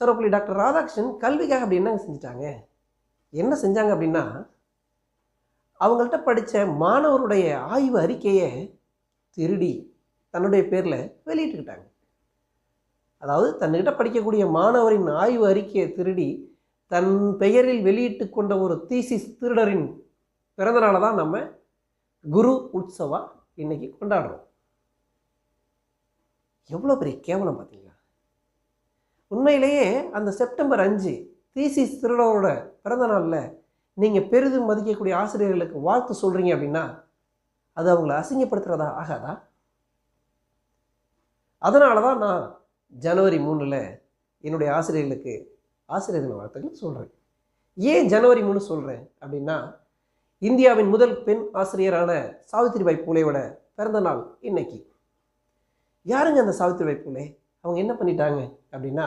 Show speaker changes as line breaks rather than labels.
Sarvepalli doctor Radhakrishnan கல்விக்காக அப்படி என்னங்க செஞ்சுட்டாங்க? என்ன செஞ்சாங்க அப்படின்னா அவங்கள்ட்ட படித்த மாணவருடைய ஆய்வு அறிக்கையை திருடி தன்னுடைய பேரில் வெளியிட்டுக்கிட்டாங்க. அதாவது தன்னிட்ட படிக்கக்கூடிய மாணவரின் ஆய்வு அறிக்கையை திருடி தன் பெயரில் வெளியிட்டு கொண்ட ஒரு தீசிஸ் திருடரின் பிறந்தநாளை தான் நம்ம குரு உற்சவா இன்னைக்கு கொண்டாடுறோம். எவ்வளோ பெரிய கேவலம் பார்த்தீங்களா? உண்மையிலேயே அந்த செப்டம்பர் அஞ்சு தீசிஸ் திருடரோட பிறந்த நாளில் நீங்கள் பெரிதும் மதிக்கக்கூடிய ஆசிரியர்களுக்கு வாழ்த்து சொல்கிறீங்க அப்படின்னா அது அவங்கள அசிங்கப்படுத்துகிறதா ஆகாதா? அதனால தான் நான் ஜனவரி மூணில் என்னுடைய ஆசிரியர்களுக்கு ஆசிரியர் தின சொல்கிறேன் ஏன் ஜனவரி மூணு சொல்கிறேன் அப்படின்னா இந்தியாவின் முதல் பெண் ஆசிரியரான சாவித்திரிபாய் பூலேவோட பிறந்த நாள் இன்னைக்கு. யாருங்க அந்த சாவித்திரிபாய் பூலே? அவங்க என்ன பண்ணிட்டாங்க அப்படின்னா